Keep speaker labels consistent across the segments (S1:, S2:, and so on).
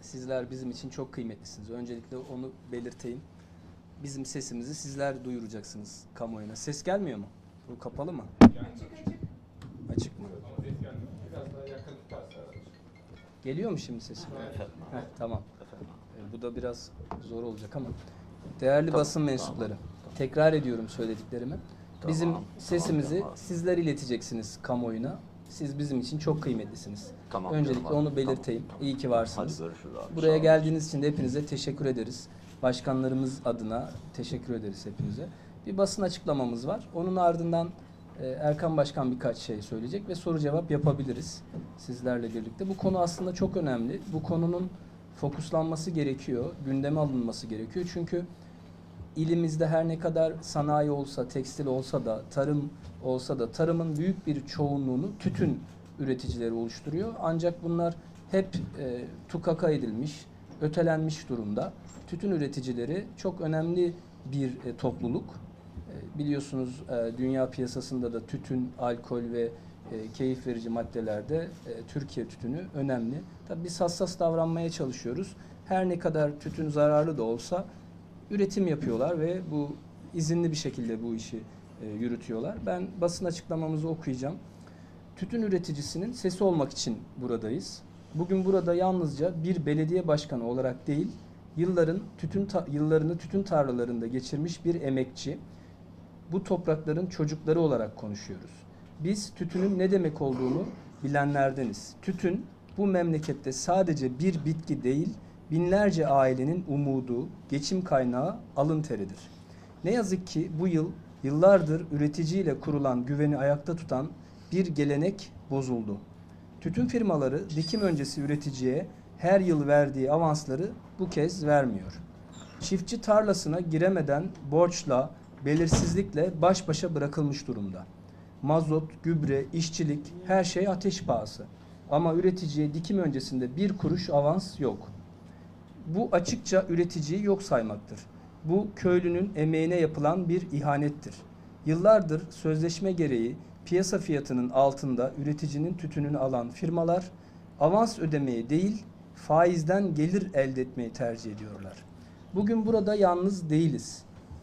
S1: Sizler bizim için çok kıymetlisiniz. Öncelikle onu belirteyim. Bizim sesimizi sizler duyuracaksınız kamuoyuna. Ses gelmiyor mu? Bu kapalı mı? Açık mı?
S2: Biraz daha yakın tutarsa.
S1: Geliyor mu şimdi sesim? Heh, tamam. E, Bu da biraz zor olacak ama. Değerli basın mensupları, tekrar ediyorum söylediklerimi. Bizim
S3: Tamam,
S1: sesimizi
S3: tamam.
S1: sizler ileteceksiniz kamuoyuna. Siz bizim için çok kıymetlisiniz.
S3: Tamam,
S1: Öncelikle
S3: tamam,
S1: onu belirteyim.
S3: tamam,
S1: İyi ki
S3: Hadi
S1: varsınız.
S3: görüşürüz abi.
S1: Buraya geldiğiniz için de hepinize teşekkür ederiz. Başkanlarımız adına teşekkür ederiz hepinize. Bir basın açıklamamız var. Onun ardından e, Erkan Başkan birkaç şey söyleyecek ve soru cevap yapabiliriz sizlerle birlikte. Bu konu aslında çok önemli. Bu konunun fokuslanması gerekiyor, gündeme alınması gerekiyor. Çünkü ilimizde her ne kadar sanayi olsa, tekstil olsa da, tarım olsa da tarımın büyük bir çoğunluğunu tütün üreticileri oluşturuyor. Ancak bunlar hep e, tukaka edilmiş, ötelenmiş durumda. Tütün üreticileri çok önemli bir e, topluluk. E, biliyorsunuz e, dünya piyasasında da tütün, alkol ve e, keyif verici maddelerde e, Türkiye tütünü önemli. Tabii biz hassas davranmaya çalışıyoruz. Her ne kadar tütün zararlı da olsa üretim yapıyorlar ve bu izinli bir şekilde bu işi e, yürütüyorlar. Ben basın açıklamamızı okuyacağım. Tütün üreticisinin sesi olmak için buradayız. Bugün burada yalnızca bir belediye başkanı olarak değil, yılların tütün yıllarını tütün tarlalarında geçirmiş bir emekçi, bu toprakların çocukları olarak konuşuyoruz. Biz tütünün ne demek olduğunu bilenlerdeniz. Tütün bu memlekette sadece bir bitki değil, binlerce ailenin umudu, geçim kaynağı, alın teridir. Ne yazık ki bu yıl yıllardır üreticiyle kurulan güveni ayakta tutan bir gelenek bozuldu. Tütün firmaları dikim öncesi üreticiye her yıl verdiği avansları bu kez vermiyor. Çiftçi tarlasına giremeden borçla, belirsizlikle baş başa bırakılmış durumda. Mazot, gübre, işçilik her şey ateş pahası. Ama üreticiye dikim öncesinde bir kuruş avans yok. Bu açıkça üreticiyi yok saymaktır. Bu köylünün emeğine yapılan bir ihanettir. Yıllardır sözleşme gereği piyasa fiyatının altında üreticinin tütününü alan firmalar avans ödemeyi değil faizden gelir elde etmeyi tercih ediyorlar. Bugün burada yalnız değiliz.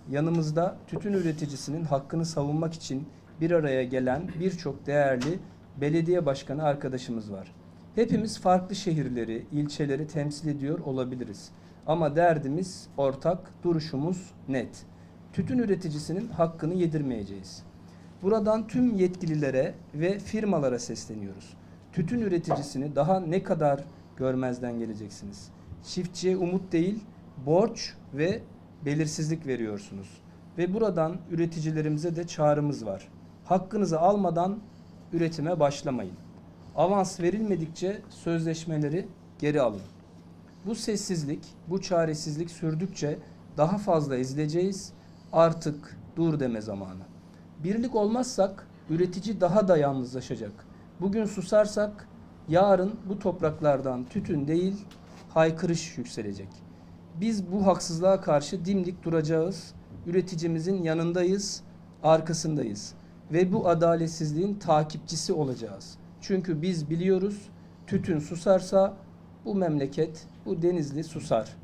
S1: Yanımızda tütün üreticisinin hakkını savunmak için bir araya gelen birçok değerli belediye başkanı arkadaşımız var. Hepimiz farklı şehirleri, ilçeleri temsil ediyor olabiliriz. Ama derdimiz ortak, duruşumuz net. Tütün üreticisinin hakkını yedirmeyeceğiz. Buradan tüm yetkililere ve firmalara sesleniyoruz. Tütün üreticisini daha ne kadar görmezden geleceksiniz? Çiftçiye umut değil, borç ve belirsizlik veriyorsunuz. Ve buradan üreticilerimize de çağrımız var. Hakkınızı almadan üretime başlamayın. Avans verilmedikçe sözleşmeleri geri alın. Bu sessizlik, bu çaresizlik sürdükçe daha fazla ezileceğiz. Artık dur deme zamanı. Birlik olmazsak üretici daha da yalnızlaşacak. Bugün susarsak yarın bu topraklardan tütün değil haykırış yükselecek. Biz bu haksızlığa karşı dimdik duracağız. Üreticimizin yanındayız, arkasındayız ve bu adaletsizliğin takipçisi olacağız. Çünkü biz biliyoruz tütün susarsa bu memleket, bu Denizli susar.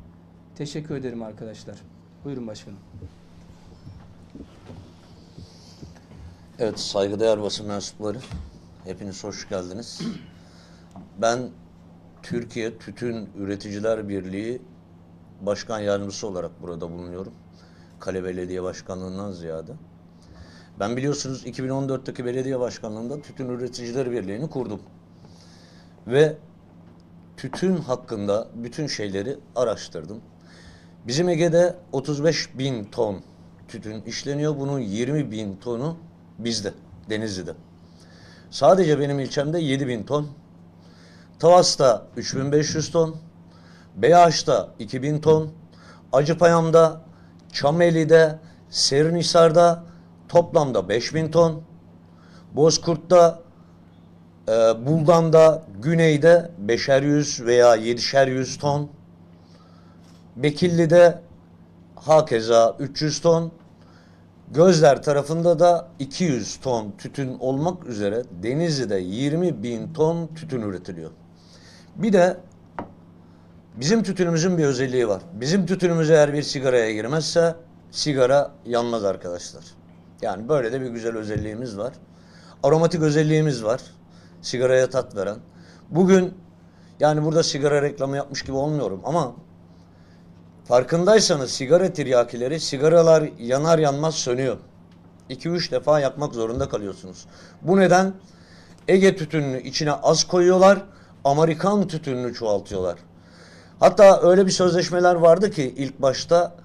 S1: Teşekkür ederim arkadaşlar. Buyurun başkanım.
S3: Evet saygıdeğer basın mensupları. Hepiniz hoş geldiniz. Ben Türkiye Tütün Üreticiler Birliği Başkan Yardımcısı olarak burada bulunuyorum. Kale Belediye Başkanlığından ziyade. Ben biliyorsunuz 2014'teki belediye başkanlığında Tütün Üreticiler Birliği'ni kurdum. Ve tütün hakkında bütün şeyleri araştırdım. Bizim Ege'de 35 bin ton tütün işleniyor. Bunun 20 bin tonu bizde, Denizli'de. Sadece benim ilçemde 7 bin ton. Tavas'ta 3500 ton. Beyaş'ta 2000 ton. Acıpayam'da, Çameli'de, Serinhisar'da toplamda 5000 ton. Bozkurt'ta, e, Buldan'da, Güney'de 5'er yüz veya 7'şer yüz ton. Bekilli'de hakeza 300 ton. Gözler tarafında da 200 ton tütün olmak üzere Denizli'de 20 bin ton tütün üretiliyor. Bir de Bizim tütünümüzün bir özelliği var. Bizim tütünümüz eğer bir sigaraya girmezse sigara yanmaz arkadaşlar. Yani böyle de bir güzel özelliğimiz var. Aromatik özelliğimiz var. Sigaraya tat veren. Bugün yani burada sigara reklamı yapmış gibi olmuyorum ama farkındaysanız sigara tiryakileri sigaralar yanar yanmaz sönüyor. 2-3 defa yakmak zorunda kalıyorsunuz. Bu neden Ege tütününü içine az koyuyorlar, Amerikan tütününü çoğaltıyorlar. Hatta öyle bir sözleşmeler vardı ki ilk başta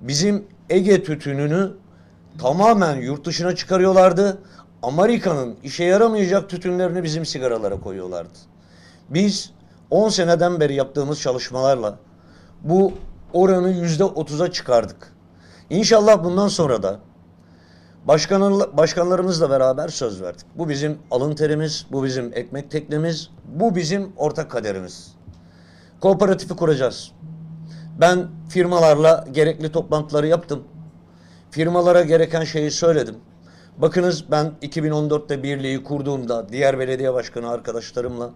S3: bizim Ege tütününü tamamen yurt dışına çıkarıyorlardı. Amerika'nın işe yaramayacak tütünlerini bizim sigaralara koyuyorlardı. Biz 10 seneden beri yaptığımız çalışmalarla bu oranı yüzde otuza çıkardık. İnşallah bundan sonra da başkanlar, başkanlarımızla beraber söz verdik. Bu bizim alın terimiz, bu bizim ekmek teknemiz, bu bizim ortak kaderimiz. Kooperatifi kuracağız. Ben firmalarla gerekli toplantıları yaptım. Firmalara gereken şeyi söyledim. Bakınız ben 2014'te birliği kurduğumda diğer belediye başkanı arkadaşlarımla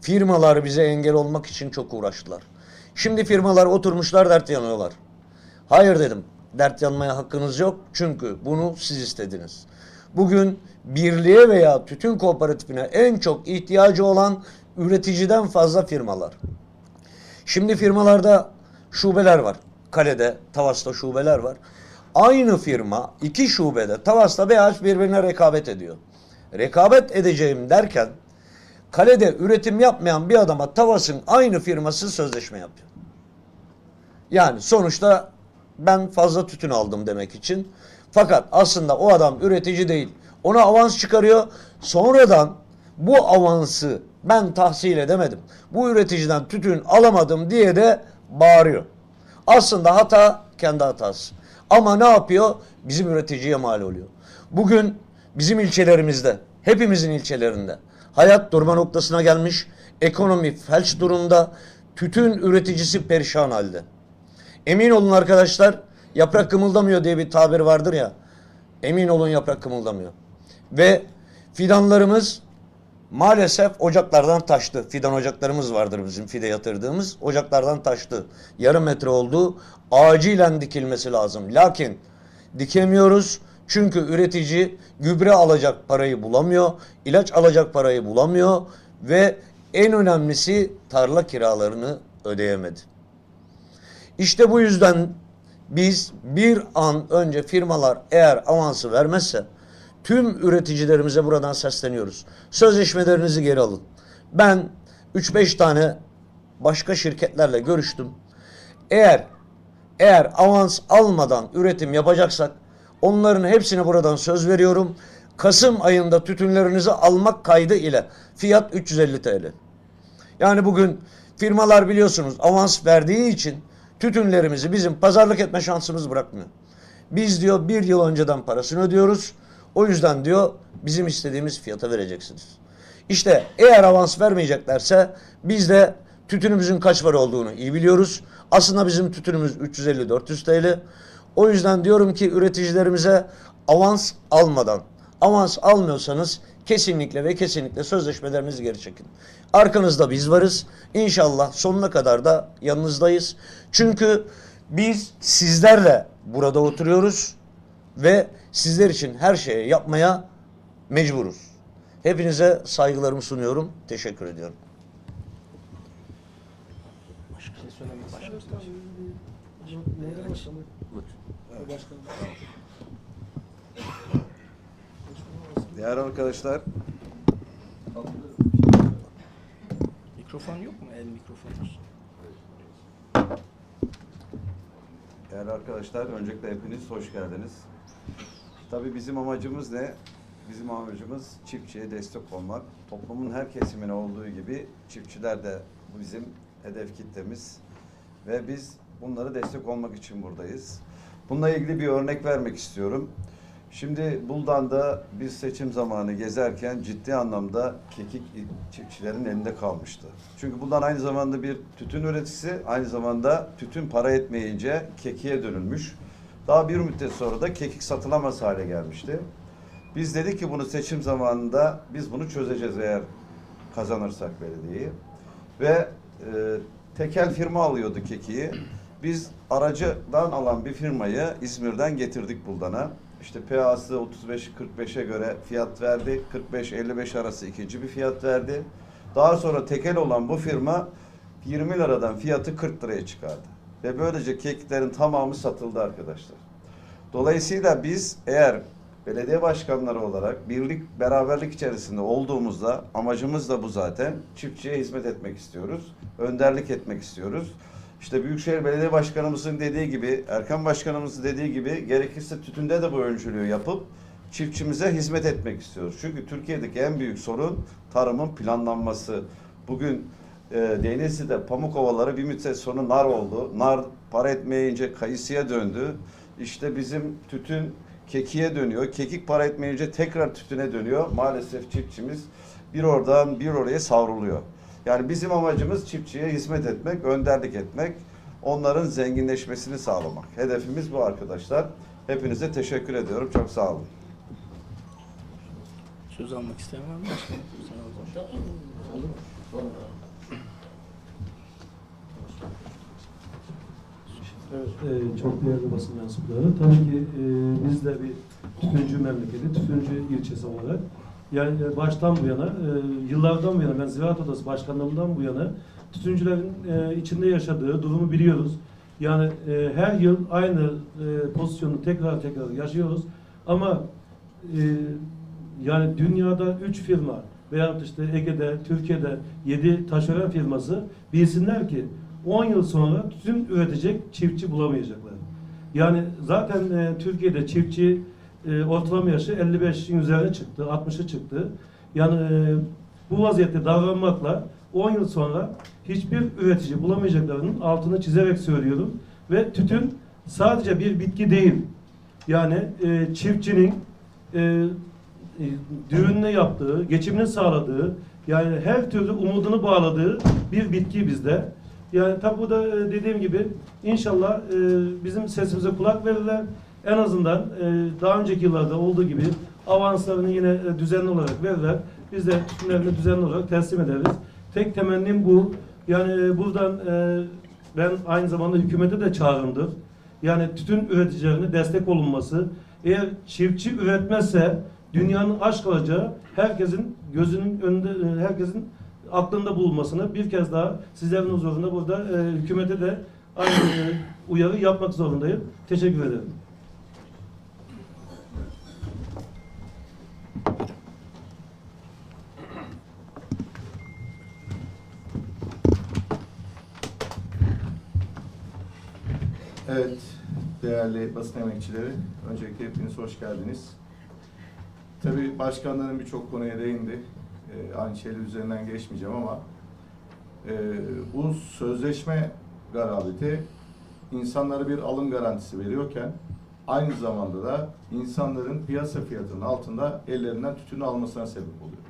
S3: firmalar bize engel olmak için çok uğraştılar. Şimdi firmalar oturmuşlar dert yanıyorlar. Hayır dedim. Dert yanmaya hakkınız yok. Çünkü bunu siz istediniz. Bugün birliğe veya tütün kooperatifine en çok ihtiyacı olan üreticiden fazla firmalar. Şimdi firmalarda şubeler var. Kale'de, Tavas'ta şubeler var. Aynı firma iki şubede Tavas'ta BH birbirine rekabet ediyor. Rekabet edeceğim derken Kale'de üretim yapmayan bir adama Tavas'ın aynı firması sözleşme yapıyor. Yani sonuçta ben fazla tütün aldım demek için. Fakat aslında o adam üretici değil. Ona avans çıkarıyor. Sonradan bu avansı ben tahsil edemedim. Bu üreticiden tütün alamadım diye de bağırıyor. Aslında hata kendi hatası. Ama ne yapıyor? Bizim üreticiye mal oluyor. Bugün bizim ilçelerimizde, hepimizin ilçelerinde hayat durma noktasına gelmiş. Ekonomi felç durumda. Tütün üreticisi perişan halde. Emin olun arkadaşlar yaprak kımıldamıyor diye bir tabir vardır ya. Emin olun yaprak kımıldamıyor. Ve fidanlarımız maalesef ocaklardan taştı. Fidan ocaklarımız vardır bizim fide yatırdığımız. Ocaklardan taştı. Yarım metre oldu. Acilen dikilmesi lazım. Lakin dikemiyoruz. Çünkü üretici gübre alacak parayı bulamıyor. ilaç alacak parayı bulamıyor. Ve en önemlisi tarla kiralarını ödeyemedi. İşte bu yüzden biz bir an önce firmalar eğer avansı vermezse tüm üreticilerimize buradan sesleniyoruz. Sözleşmelerinizi geri alın. Ben 3-5 tane başka şirketlerle görüştüm. Eğer eğer avans almadan üretim yapacaksak onların hepsine buradan söz veriyorum. Kasım ayında tütünlerinizi almak kaydı ile fiyat 350 TL. Yani bugün firmalar biliyorsunuz avans verdiği için tütünlerimizi bizim pazarlık etme şansımız bırakmıyor. Biz diyor bir yıl önceden parasını ödüyoruz. O yüzden diyor bizim istediğimiz fiyata vereceksiniz. İşte eğer avans vermeyeceklerse biz de tütünümüzün kaç para olduğunu iyi biliyoruz. Aslında bizim tütünümüz 350-400 TL. O yüzden diyorum ki üreticilerimize avans almadan, avans almıyorsanız kesinlikle ve kesinlikle sözleşmelerinizi geri çekin. Arkanızda biz varız. İnşallah sonuna kadar da yanınızdayız. Çünkü biz sizlerle burada oturuyoruz ve sizler için her şeyi yapmaya mecburuz. Hepinize saygılarımı sunuyorum. Teşekkür ediyorum.
S1: Başka bir şey söylemek?
S4: Değerli arkadaşlar,
S1: Mikrofon yok mu? El mikrofonu.
S4: değerli arkadaşlar, öncelikle hepiniz hoş geldiniz. Tabii bizim amacımız ne? Bizim amacımız çiftçiye destek olmak. Toplumun her kesimine olduğu gibi çiftçiler de bizim hedef kitlemiz. Ve biz bunlara destek olmak için buradayız. Bununla ilgili bir örnek vermek istiyorum. Şimdi Buldan'da biz seçim zamanı gezerken ciddi anlamda kekik çiftçilerin elinde kalmıştı. Çünkü Buldan aynı zamanda bir tütün üreticisi, aynı zamanda tütün para etmeyince kekiğe dönülmüş. Daha bir müddet sonra da kekik satılamaz hale gelmişti. Biz dedik ki bunu seçim zamanında biz bunu çözeceğiz eğer kazanırsak belediyeyi. Ve e, tekel firma alıyordu kekiği. Biz aracıdan alan bir firmayı İzmir'den getirdik Buldan'a. İşte PA'sı 35-45'e göre fiyat verdi. 45-55 arası ikinci bir fiyat verdi. Daha sonra tekel olan bu firma 20 liradan fiyatı 40 liraya çıkardı. Ve böylece kekiklerin tamamı satıldı arkadaşlar. Dolayısıyla biz eğer belediye başkanları olarak birlik, beraberlik içerisinde olduğumuzda amacımız da bu zaten. Çiftçiye hizmet etmek istiyoruz. Önderlik etmek istiyoruz. İşte Büyükşehir Belediye Başkanımızın dediği gibi, Erkan Başkanımızın dediği gibi gerekirse tütünde de bu öncülüğü yapıp çiftçimize hizmet etmek istiyoruz. Çünkü Türkiye'deki en büyük sorun tarımın planlanması. Bugün e, Denizli'de pamuk ovaları bir müddet sonra nar oldu. Nar para etmeyince kayısıya döndü. İşte bizim tütün kekiğe dönüyor. Kekik para etmeyince tekrar tütüne dönüyor. Maalesef çiftçimiz bir oradan bir oraya savruluyor. Yani bizim amacımız çiftçiye hizmet etmek, önderlik etmek, onların zenginleşmesini sağlamak. Hedefimiz bu arkadaşlar. Hepinize teşekkür ediyorum. Çok sağ olun.
S1: Söz almak isteyen var mı? Sen o zaman.
S5: Evet, e, çok değerli basın mensupları. Tabii ki e, biz de bir tütüncü memleketi, tütüncü ilçesi olarak yani e, baştan bu yana, e, yıllardan bu yana, ben Ziraat Odası Başkanlığımdan bu yana tütüncülerin e, içinde yaşadığı durumu biliyoruz. Yani e, her yıl aynı e, pozisyonu tekrar tekrar yaşıyoruz. Ama e, yani dünyada 3 firma veyahut işte Ege'de, Türkiye'de 7 taşeron firması bilsinler ki 10 yıl sonra tütün üretecek çiftçi bulamayacaklar. Yani zaten e, Türkiye'de çiftçi e, ortalama yaşı 55'in üzerine çıktı, 60'ı çıktı. Yani e, bu vaziyette davranmakla 10 yıl sonra hiçbir üretici bulamayacaklarının altını çizerek söylüyorum. Ve tütün sadece bir bitki değil. Yani e, çiftçinin e, e, düğününü yaptığı, geçimini sağladığı, yani her türlü umudunu bağladığı bir bitki bizde. Yani tabi bu da e, dediğim gibi inşallah e, bizim sesimize kulak verirler. En azından e, daha önceki yıllarda olduğu gibi avanslarını yine e, düzenli olarak verirler. Biz de tütünlerini düzenli olarak teslim ederiz. Tek temennim bu. Yani buradan ben aynı zamanda hükümete de çağrımdır. Yani tütün üreticilerine destek olunması. Eğer çiftçi üretmezse dünyanın aç kalacağı herkesin gözünün önünde, herkesin aklında bulunmasını bir kez daha sizlerin huzurunda burada e, hükümete de aynı e, uyarı yapmak zorundayım. Teşekkür ederim.
S6: Evet, değerli basın emekçileri, öncelikle hepiniz hoş geldiniz. Tabii başkanların birçok konuya değindi. Ee, aynı şeyler üzerinden geçmeyeceğim ama e, bu sözleşme garabeti insanlara bir alım garantisi veriyorken aynı zamanda da insanların piyasa fiyatının altında ellerinden tütünü almasına sebep oluyor.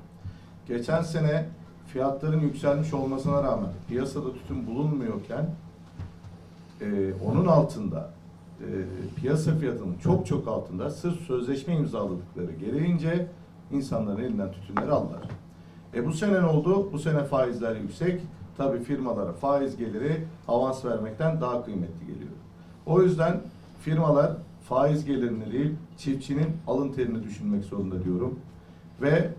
S6: Geçen sene fiyatların yükselmiş olmasına rağmen piyasada tütün bulunmuyorken e, onun altında e, piyasa fiyatının çok çok altında sırf sözleşme imzaladıkları gereğince insanların elinden tütünleri aldılar. E bu sene ne oldu? Bu sene faizler yüksek. Tabii firmalara faiz geliri avans vermekten daha kıymetli geliyor. O yüzden firmalar faiz gelirini değil, çiftçinin alın terini düşünmek zorunda diyorum. Ve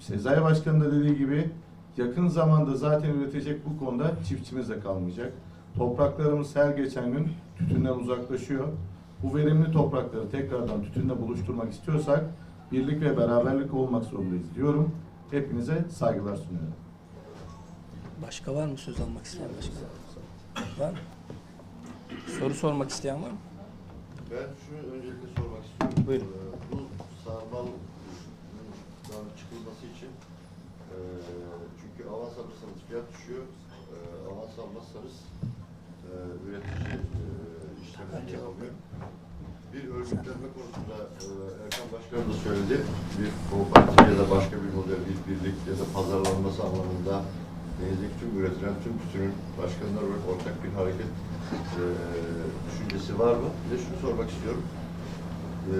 S6: Sezai Başkan'ın da dediği gibi yakın zamanda zaten üretecek bu konuda çiftçimiz de kalmayacak. Topraklarımız her geçen gün tütünden uzaklaşıyor. Bu verimli toprakları tekrardan tütünle buluşturmak istiyorsak birlik ve beraberlik olmak zorundayız diyorum. Hepinize saygılar sunuyorum.
S1: Başka var mı söz almak isteyen başka? Var mı? Soru sormak isteyen var mı?
S7: Ben şunu öncelikle sormak istiyorum.
S1: Buyurun.
S7: Ee, bu sarmal çıkılması için e, çünkü avans alırsanız fiyat düşüyor. E, avans almazsanız e, üretici e, işlemini yapamıyor. Bir örgütlenme konusunda e, Erkan Başkan da söyledi. Bir kooperatif ya da başka bir model, bir birlik ya da pazarlanması anlamında Denizlik tüm üretilen tüm tütünün başkanlar olarak ortak bir hareket e, düşüncesi var mı? Bir de şunu sormak istiyorum. E,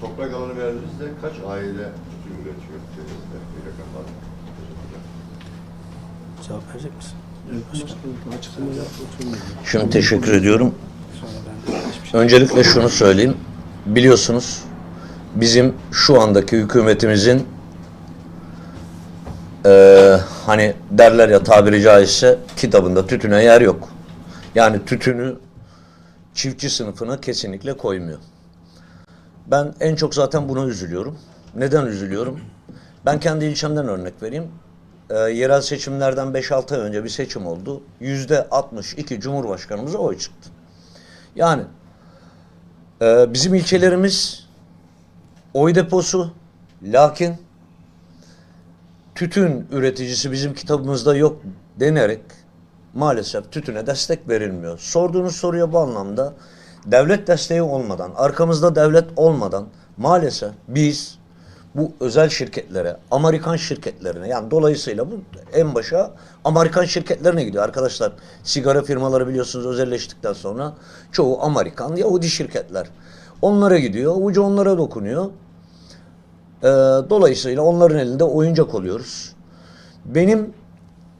S7: toprak alanı verdiğinizde kaç aile tütün üretiyor? Denizli'de bir rakam var mı?
S1: Cevap verecek misin?
S3: Şimdi teşekkür ediyorum. Öncelikle şunu söyleyeyim. Biliyorsunuz bizim şu andaki hükümetimizin eee, hani derler ya tabiri caizse kitabında tütüne yer yok. Yani tütünü çiftçi sınıfına kesinlikle koymuyor. Ben en çok zaten buna üzülüyorum. Neden üzülüyorum? Ben kendi ilçemden örnek vereyim. Ee, yerel seçimlerden 5-6 ay önce bir seçim oldu. Yüzde 62 Cumhurbaşkanımıza oy çıktı. Yani e, bizim ilçelerimiz oy deposu, lakin tütün üreticisi bizim kitabımızda yok denerek maalesef tütüne destek verilmiyor. Sorduğunuz soruya bu anlamda devlet desteği olmadan, arkamızda devlet olmadan maalesef biz bu özel şirketlere, Amerikan şirketlerine yani dolayısıyla bu en başa Amerikan şirketlerine gidiyor arkadaşlar. Sigara firmaları biliyorsunuz özelleştikten sonra çoğu Amerikan Yahudi şirketler. Onlara gidiyor, ucu onlara dokunuyor. Ee, dolayısıyla onların elinde oyuncak oluyoruz. Benim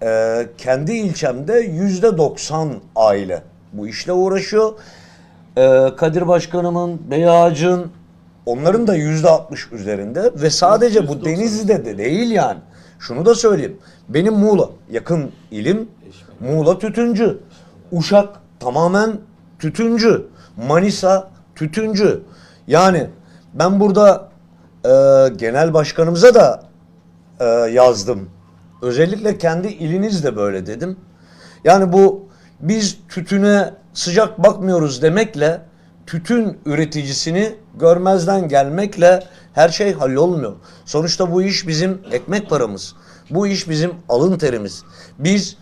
S3: e, kendi ilçemde yüzde 90 aile bu işle uğraşıyor. Ee, Kadir Başkanımın, Beyağaç'ın onların da yüzde 60 üzerinde ve sadece bu Denizli'de de değil yani. Şunu da söyleyeyim. Benim Muğla yakın ilim Muğla tütüncü. Uşak tamamen tütüncü. Manisa tütüncü. Yani ben burada e, genel başkanımıza da e, yazdım. Özellikle kendi iliniz de böyle dedim. Yani bu biz tütüne sıcak bakmıyoruz demekle tütün üreticisini görmezden gelmekle her şey hallolmuyor. Sonuçta bu iş bizim ekmek paramız. Bu iş bizim alın terimiz. Biz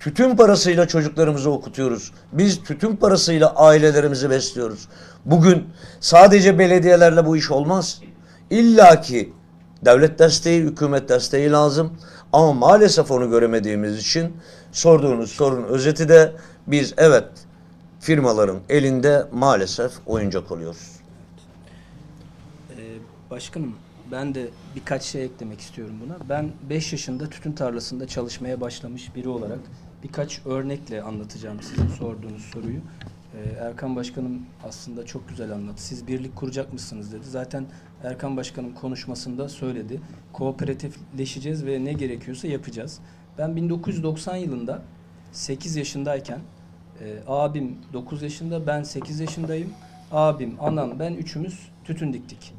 S3: tütün parasıyla çocuklarımızı okutuyoruz. Biz tütün parasıyla ailelerimizi besliyoruz. Bugün sadece belediyelerle bu iş olmaz. İlla ki devlet desteği, hükümet desteği lazım. Ama maalesef onu göremediğimiz için sorduğunuz sorunun özeti de biz evet firmaların elinde maalesef oyuncak oluyoruz.
S1: Ee, başkanım ben de birkaç şey eklemek istiyorum buna. Ben 5 yaşında tütün tarlasında çalışmaya başlamış biri olarak birkaç örnekle anlatacağım sizin sorduğunuz soruyu. Ee, Erkan Başkanım aslında çok güzel anlattı. Siz birlik kuracak mısınız dedi. Zaten Erkan Başkanım konuşmasında söyledi. Kooperatifleşeceğiz ve ne gerekiyorsa yapacağız. Ben 1990 yılında 8 yaşındayken abim 9 yaşında, ben 8 yaşındayım. Abim, anam, ben üçümüz tütün diktik.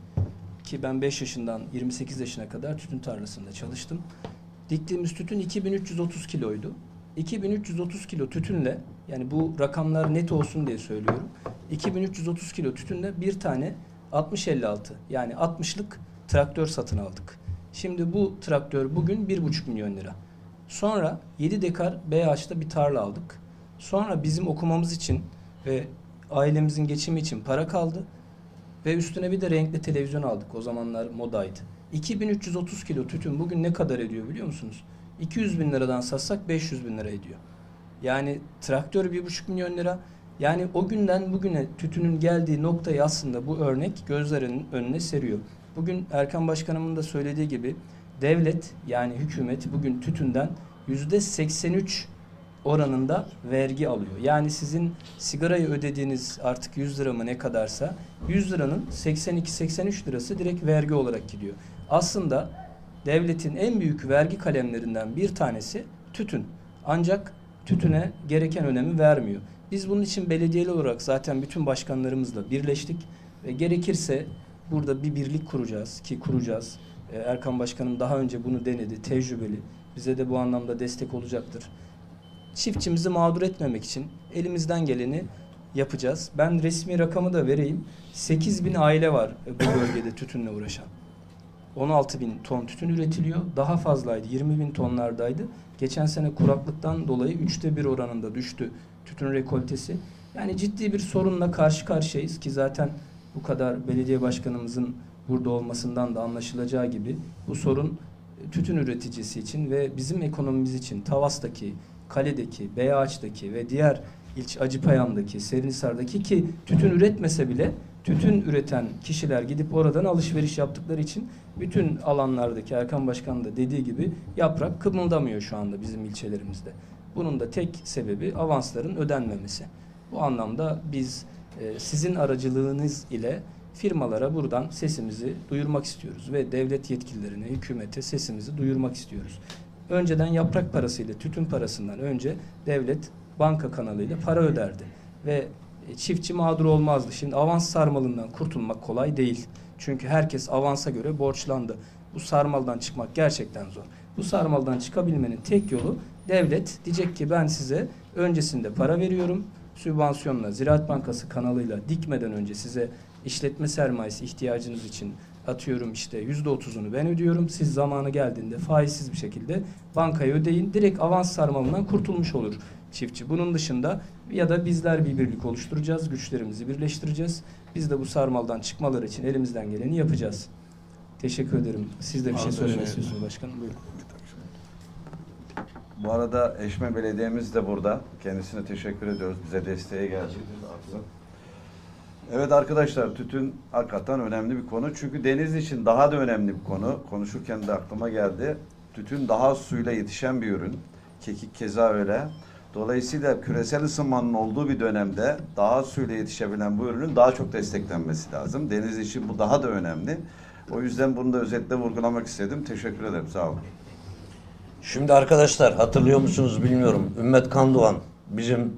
S1: Ki ben 5 yaşından 28 yaşına kadar tütün tarlasında çalıştım. Diktiğimiz tütün 2330 kiloydu. 2330 kilo tütünle yani bu rakamlar net olsun diye söylüyorum. 2330 kilo tütünle bir tane 60-56 yani 60'lık traktör satın aldık. Şimdi bu traktör bugün 1,5 milyon lira. Sonra 7 dekar BH'da bir tarla aldık. Sonra bizim okumamız için ve ailemizin geçimi için para kaldı. Ve üstüne bir de renkli televizyon aldık. O zamanlar modaydı. 2330 kilo tütün bugün ne kadar ediyor biliyor musunuz? 200 bin liradan satsak 500 bin lira ediyor. Yani traktör 1,5 milyon lira. Yani o günden bugüne tütünün geldiği noktayı aslında bu örnek gözlerin önüne seriyor. Bugün Erkan Başkanımın da söylediği gibi devlet yani hükümet bugün tütünden yüzde 83 oranında vergi alıyor. Yani sizin sigarayı ödediğiniz artık 100 lira mı ne kadarsa 100 liranın 82-83 lirası direkt vergi olarak gidiyor. Aslında devletin en büyük vergi kalemlerinden bir tanesi tütün. Ancak tütüne gereken önemi vermiyor. Biz bunun için belediyeli olarak zaten bütün başkanlarımızla birleştik ve gerekirse burada bir birlik kuracağız ki kuracağız. Ee, Erkan Başkanım daha önce bunu denedi, tecrübeli. Bize de bu anlamda destek olacaktır çiftçimizi mağdur etmemek için elimizden geleni yapacağız. Ben resmi rakamı da vereyim. 8 bin aile var bu bölgede tütünle uğraşan. 16 bin ton tütün üretiliyor. Daha fazlaydı. 20 bin tonlardaydı. Geçen sene kuraklıktan dolayı üçte bir oranında düştü tütün rekoltesi. Yani ciddi bir sorunla karşı karşıyayız ki zaten bu kadar belediye başkanımızın burada olmasından da anlaşılacağı gibi bu sorun tütün üreticisi için ve bizim ekonomimiz için Tavas'taki, Kale'deki, Beyağaç'taki ve diğer ilç Acıpayam'daki, Serinhisar'daki ki tütün üretmese bile tütün üreten kişiler gidip oradan alışveriş yaptıkları için bütün alanlardaki Erkan Başkan da dediği gibi yaprak kımıldamıyor şu anda bizim ilçelerimizde. Bunun da tek sebebi avansların ödenmemesi. Bu anlamda biz e, sizin aracılığınız ile firmalara buradan sesimizi duyurmak istiyoruz ve devlet yetkililerine, hükümete sesimizi duyurmak istiyoruz. Önceden yaprak parasıyla, tütün parasından önce devlet banka kanalıyla para öderdi ve e, çiftçi mağdur olmazdı. Şimdi avans sarmalından kurtulmak kolay değil. Çünkü herkes avansa göre borçlandı. Bu sarmaldan çıkmak gerçekten zor. Bu sarmaldan çıkabilmenin tek yolu devlet diyecek ki ben size öncesinde para veriyorum. Sübvansiyonla Ziraat Bankası kanalıyla dikmeden önce size işletme sermayesi ihtiyacınız için atıyorum işte yüzde otuzunu ben ödüyorum. Siz zamanı geldiğinde faizsiz bir şekilde bankaya ödeyin. Direkt avans sarmalından kurtulmuş olur çiftçi. Bunun dışında ya da bizler bir birlik oluşturacağız. Güçlerimizi birleştireceğiz. Biz de bu sarmaldan çıkmaları için elimizden geleni yapacağız. Teşekkür ederim. Siz de bir şey söylemek istiyorsunuz başkanım. Buyurun.
S4: Bu arada Eşme Belediye'miz de burada. Kendisine teşekkür ediyoruz. Bize desteğe geldi. Evet arkadaşlar tütün hakikaten önemli bir konu. Çünkü deniz için daha da önemli bir konu. Konuşurken de aklıma geldi. Tütün daha suyla yetişen bir ürün. Kekik keza öyle. Dolayısıyla küresel ısınmanın olduğu bir dönemde daha suyla yetişebilen bu ürünün daha çok desteklenmesi lazım. Deniz için bu daha da önemli. O yüzden bunu da özetle vurgulamak istedim. Teşekkür ederim. Sağ olun.
S3: Şimdi arkadaşlar hatırlıyor musunuz bilmiyorum. Ümmet Kandoğan bizim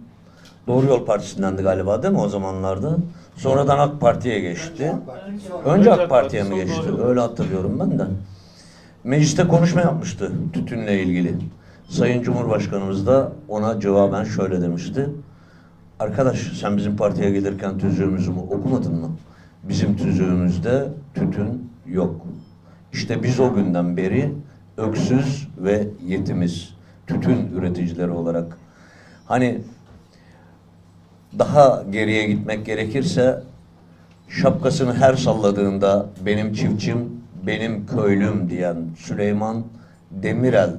S3: Doğru Yol Partisi'ndendi galiba değil mi o zamanlarda? Sonradan AK Parti'ye geçti. Önce AK Parti'ye mi geçti? Öyle hatırlıyorum ben de. Mecliste konuşma yapmıştı tütünle ilgili. Sayın Cumhurbaşkanımız da ona cevaben şöyle demişti. Arkadaş sen bizim partiye gelirken tüzüğümüzü mü okumadın mı? Bizim tüzüğümüzde tütün yok. İşte biz o günden beri öksüz ve yetimiz, tütün üreticileri olarak. Hani daha geriye gitmek gerekirse şapkasını her salladığında benim çiftçim, benim köylüm diyen Süleyman Demirel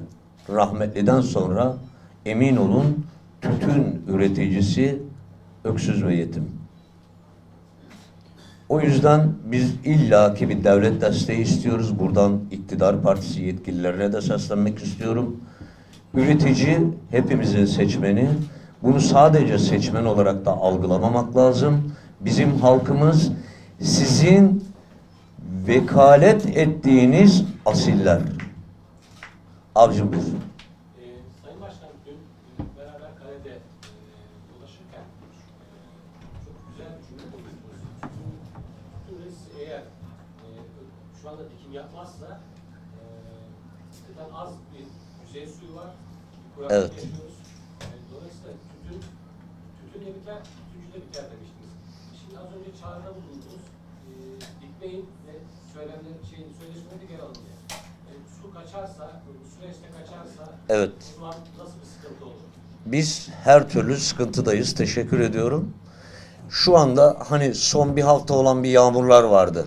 S3: rahmetliden sonra emin olun tütün üreticisi öksüz ve yetim. O yüzden biz illaki bir devlet desteği istiyoruz. Buradan iktidar partisi yetkililerine de seslenmek istiyorum. Üretici hepimizin seçmeni. Bunu sadece seçmen olarak da algılamamak lazım. Bizim halkımız sizin vekalet ettiğiniz asiller. Avcım buyur.
S2: Ee, Sayın Başkan dün e, beraber kalede e, dolaşırken e, şu anda dikim yapmazsa e, az bir yüzey suyu var.
S3: Evet.
S2: yaşıyoruz. E, dolayısıyla tütün, tütünle biter, tütüncüyle biter demiştiniz. Şimdi az önce çağrıda bulundunuz. E, dikmeyin ve söylemler, şeyin söyleşmeleri geri alın diye. E, su kaçarsa, bu süreçte kaçarsa
S3: Evet.
S2: nasıl bir sıkıntı olur?
S3: Biz her türlü sıkıntıdayız. Teşekkür ediyorum. Şu anda hani son bir hafta olan bir yağmurlar vardı.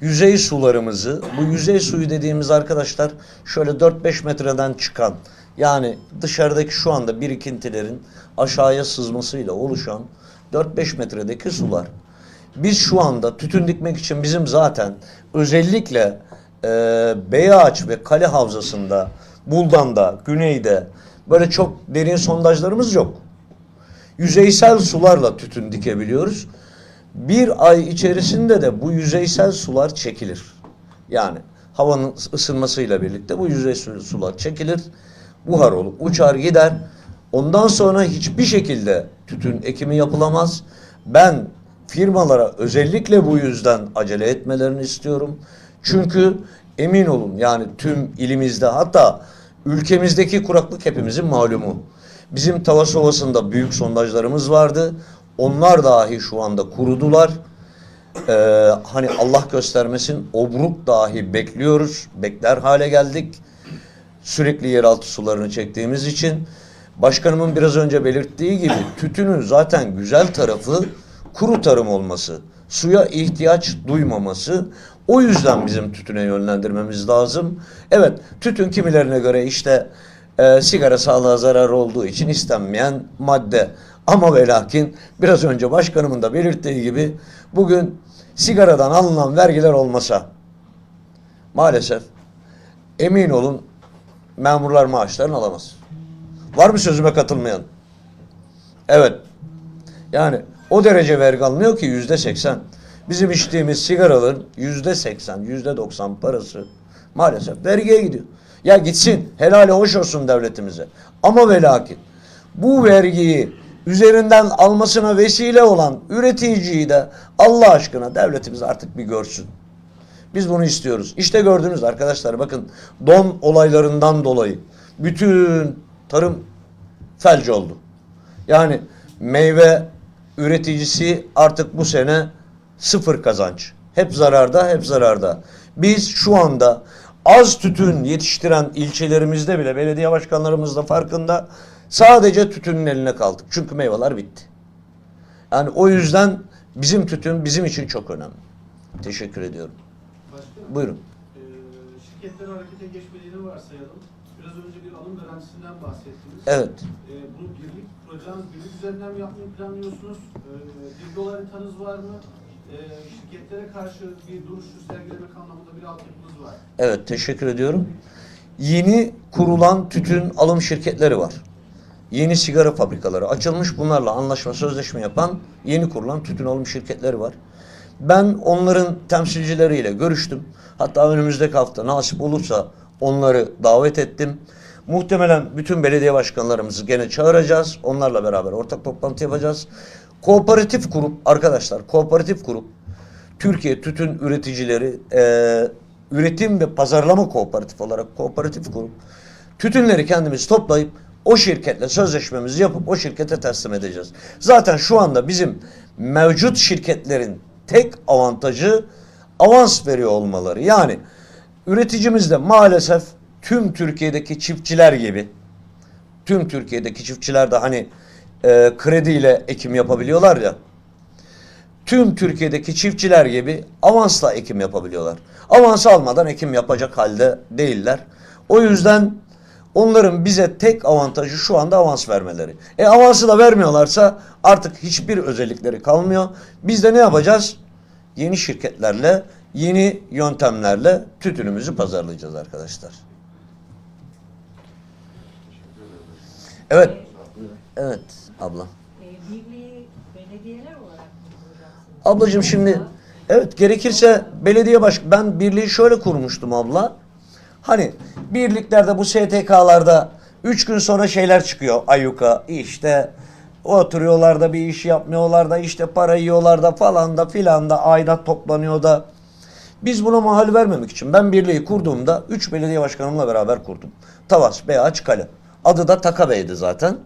S3: Yüzey sularımızı, bu yüzey suyu dediğimiz arkadaşlar şöyle 4-5 metreden çıkan yani dışarıdaki şu anda birikintilerin aşağıya sızmasıyla oluşan 4-5 metredeki sular. Biz şu anda tütün dikmek için bizim zaten özellikle e, Beyağaç ve Kale Havzası'nda, Buldan'da, Güney'de böyle çok derin sondajlarımız yok. Yüzeysel sularla tütün dikebiliyoruz. Bir ay içerisinde de bu yüzeysel sular çekilir. Yani havanın ısınmasıyla birlikte bu yüzeysel sular çekilir. Buhar olup uçar gider. Ondan sonra hiçbir şekilde tütün ekimi yapılamaz. Ben firmalara özellikle bu yüzden acele etmelerini istiyorum. Çünkü emin olun yani tüm ilimizde hatta ülkemizdeki kuraklık hepimizin malumu. Bizim Tavas Ovası'nda büyük sondajlarımız vardı. Onlar dahi şu anda kurudular. Ee, hani Allah göstermesin obruk dahi bekliyoruz. Bekler hale geldik. Sürekli yeraltı sularını çektiğimiz için. Başkanımın biraz önce belirttiği gibi tütünün zaten güzel tarafı kuru tarım olması. Suya ihtiyaç duymaması. O yüzden bizim tütüne yönlendirmemiz lazım. Evet tütün kimilerine göre işte e, sigara sağlığa zarar olduğu için istenmeyen madde. Ama ve lakin biraz önce başkanımın da belirttiği gibi bugün sigaradan alınan vergiler olmasa maalesef emin olun memurlar maaşlarını alamaz. Var mı sözüme katılmayan? Evet. Yani o derece vergi alınıyor ki yüzde seksen. Bizim içtiğimiz sigaraların yüzde seksen, yüzde doksan parası maalesef vergiye gidiyor. Ya gitsin, helali hoş olsun devletimize. Ama ve lakin bu vergiyi üzerinden almasına vesile olan üreticiyi de Allah aşkına devletimiz artık bir görsün. Biz bunu istiyoruz. İşte gördünüz arkadaşlar bakın don olaylarından dolayı bütün tarım felç oldu. Yani meyve üreticisi artık bu sene sıfır kazanç. Hep zararda, hep zararda. Biz şu anda az tütün yetiştiren ilçelerimizde bile belediye başkanlarımız da farkında sadece tütünün eline kaldık. Çünkü meyveler bitti. Yani o yüzden bizim tütün bizim için çok önemli. Teşekkür ediyorum.
S8: Başkanım,
S3: Buyurun.
S8: eee, şirketlerin harekete geçmediğini varsayalım. Biraz önce bir alım garantisinden bahsettiniz.
S3: Evet.
S8: Eee, bunu birlik kuracağınız birlik üzerinden mi yapmayı planlıyorsunuz? Eee bir dolar var mı? Eee, şirketlere karşı bir duruş sergilemek anlamında bir altyapınız var.
S3: Evet teşekkür ediyorum. Yeni kurulan tütün alım şirketleri var. Yeni sigara fabrikaları açılmış. Bunlarla anlaşma, sözleşme yapan yeni kurulan tütün alım şirketleri var. Ben onların temsilcileriyle görüştüm. Hatta önümüzdeki hafta nasip olursa onları davet ettim. Muhtemelen bütün belediye başkanlarımızı gene çağıracağız. Onlarla beraber ortak toplantı yapacağız. Kooperatif kurup arkadaşlar kooperatif kurup Türkiye Tütün Üreticileri e, Üretim ve Pazarlama Kooperatif olarak kooperatif kurup tütünleri kendimiz toplayıp o şirketle sözleşmemizi yapıp o şirkete teslim edeceğiz. Zaten şu anda bizim mevcut şirketlerin tek avantajı avans veriyor olmaları. Yani üreticimiz de maalesef tüm Türkiye'deki çiftçiler gibi tüm Türkiye'deki çiftçiler de hani e, krediyle ekim yapabiliyorlar ya tüm Türkiye'deki çiftçiler gibi avansla ekim yapabiliyorlar. Avans almadan ekim yapacak halde değiller. O yüzden onların bize tek avantajı şu anda avans vermeleri. E avansı da vermiyorlarsa artık hiçbir özellikleri kalmıyor. Biz de ne yapacağız? Yeni şirketlerle, yeni yöntemlerle tütünümüzü pazarlayacağız arkadaşlar. Evet. Evet abla.
S9: E, birliği belediyeler olarak?
S3: Ablacığım şimdi evet gerekirse belediye baş ben birliği şöyle kurmuştum abla. Hani birliklerde bu STK'larda üç gün sonra şeyler çıkıyor ayyuka işte oturuyorlar da bir iş yapmıyorlar da işte para yiyorlar da falan da filan da aidat toplanıyor da biz buna mahal vermemek için ben birliği kurduğumda üç belediye başkanımla beraber kurdum. Tavas, Beyaç, Kale. Adı da Takabey'di zaten.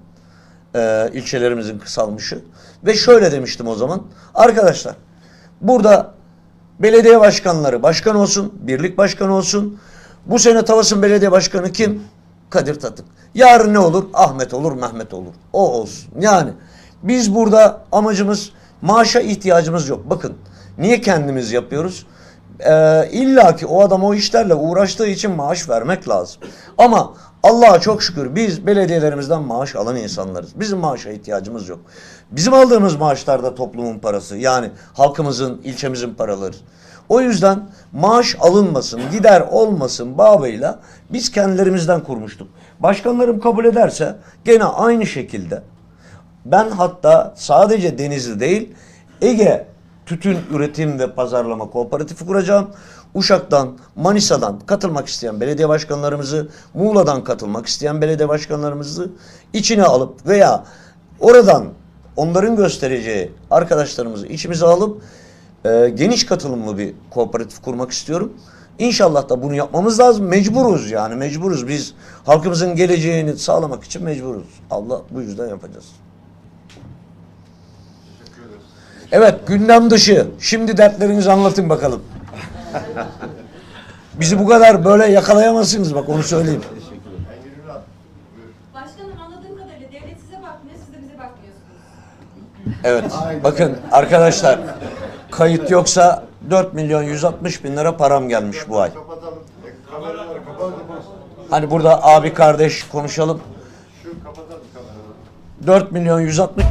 S3: Ee, ilçelerimizin kısalmışı. Ve şöyle demiştim o zaman. Arkadaşlar burada belediye başkanları başkan olsun, birlik başkanı olsun. Bu sene Tavas'ın belediye başkanı kim? Kadir Tatık. Yarın ne olur? Ahmet olur, Mehmet olur. O olsun. Yani biz burada amacımız maaşa ihtiyacımız yok. Bakın niye kendimiz yapıyoruz? Ee, İlla ki o adam o işlerle uğraştığı için maaş vermek lazım. Ama Allah'a çok şükür biz belediyelerimizden maaş alan insanlarız. Bizim maaşa ihtiyacımız yok. Bizim aldığımız maaşlar da toplumun parası. Yani halkımızın, ilçemizin paraları. O yüzden maaş alınmasın, gider olmasın babıyla biz kendilerimizden kurmuştuk. Başkanlarım kabul ederse gene aynı şekilde ben hatta sadece Denizli değil Ege Tütün Üretim ve Pazarlama Kooperatifi kuracağım. Uşak'tan, Manisa'dan katılmak isteyen belediye başkanlarımızı, Muğla'dan katılmak isteyen belediye başkanlarımızı içine alıp veya oradan onların göstereceği arkadaşlarımızı içimize alıp e, geniş katılımlı bir kooperatif kurmak istiyorum. İnşallah da bunu yapmamız lazım. Mecburuz yani mecburuz. Biz halkımızın geleceğini sağlamak için mecburuz. Allah bu yüzden yapacağız.
S7: Teşekkür ederiz.
S3: Evet gündem dışı. Şimdi dertlerinizi anlatın bakalım. Bizi bu kadar böyle yakalayamazsınız bak onu söyleyeyim.
S10: Başkanım anladığım kadarıyla devlet size bakmıyor, siz de bize bakmıyorsunuz.
S3: Evet bakın arkadaşlar kayıt yoksa 4 milyon 160 bin lira param gelmiş bu ay.
S7: Kapatalım. E, kameraları kapatalım.
S3: Hani burada abi kardeş konuşalım.
S7: Şu kapatalım kameraları.
S3: 4 milyon 160